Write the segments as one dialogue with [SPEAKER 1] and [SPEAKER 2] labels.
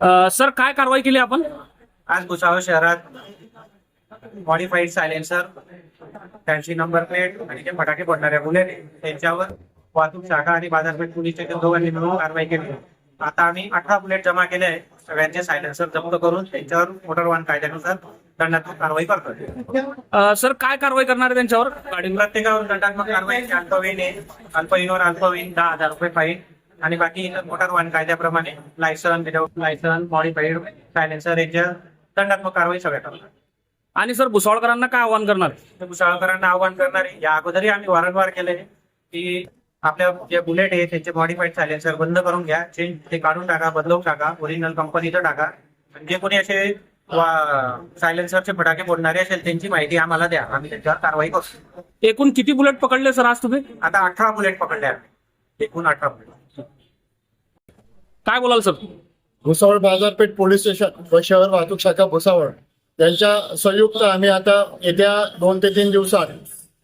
[SPEAKER 1] Sir काय कारवाई केली आपण?
[SPEAKER 2] आज भुसावळ शहरात modified silencer fancy number plate आणि जे फटाके फोडणाऱ्या बुलेट त्यांच्यावर वाहतूक शाखा आणि बाजारपेठ पोलीसच्या दोघांनी मिळून कारवाई केली. आता आम्ही अठरा बुलेट जमा केले आहे सगळ्यांचे सायलेन्सर जप्त करून त्यांच्यावर मोटर वाहन कायद्यानुसार दंडात्मक कारवाई करतोय.
[SPEAKER 1] अ, सर काय कारवाई करणार त्यांच्यावर? गाडी
[SPEAKER 2] प्रत्येकावर दंडात्मक कारवाई अल्पवयीन आहे. अल्पवयीनवर अल्पवयीन दहा हजार रुपये फाईन. आणि बाकी मोटार वाहन कायद्याप्रमाणे license without license modified silencer यांच्या दंडात्मक कारवाई सगळ्या करणार.
[SPEAKER 1] आणि सर भुसावळकरांना काय आवाहन करणार?
[SPEAKER 2] ते भुसावळकरांना आवाहन करणारे या अगोदरही आम्ही वारंवार केले की आपल्या जे बुलेट आहे त्यांचे मॉडिफाईड सायलेन्सर बंद करून घ्या चेंज ते काढून टाका बदलवून टाका ओरिजिनल कंपनीचं टाका. जे कोणी असे सायलेन्सरचे फटाके फोडणारे असेल त्यांची माहिती आम्हाला द्या. आम्ही त्यांच्यावर कारवाई करतो
[SPEAKER 1] एकूण किती बुलेट पकडले सर आज तुम्ही?
[SPEAKER 2] आता अठरा बुलेट पकडले आम्ही एकूण अठरा बुलेट.
[SPEAKER 1] काय बोलाल सर?
[SPEAKER 3] भुसावळ बाजारपेठ पोलीस स्टेशन व शहर वाहतूक शाखा भुसावळ. यांच्या संयुक्त आम्ही आता येत्या दोन ते तीन दिवसात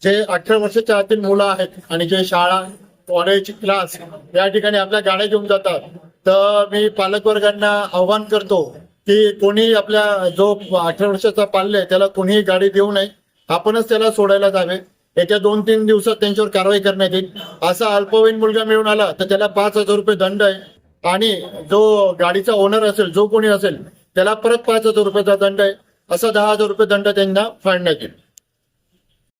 [SPEAKER 3] जे अठरा वर्षाच्या आतील मुलं आहेत आणि जे शाळा कॉलेज क्लास या ठिकाणी आपल्या गाड्या घेऊन जातात तर मी पालकवर्गांना आव्हान करतो की कोणी आपल्या जो अठरा वर्षाचा पाल्य आहे त्याला कोणीही गाडी देऊ नये. आपणच त्याला सोडायला जावे. येत्या दोन तीन दिवसात त्यांच्यावर कारवाई करण्यात येईल. असा अल्पवयीन मुलगा मिळून आला तर त्याला पाच हजार रुपये दंड आहे. आणि जो गाडीचा ओनर असेल जो कोणी असेल त्याला परत पाच हजार रुपयाचा दंड आहे. असा दहा हजार रुपये दंड त्यांना फाडण्यात येईल.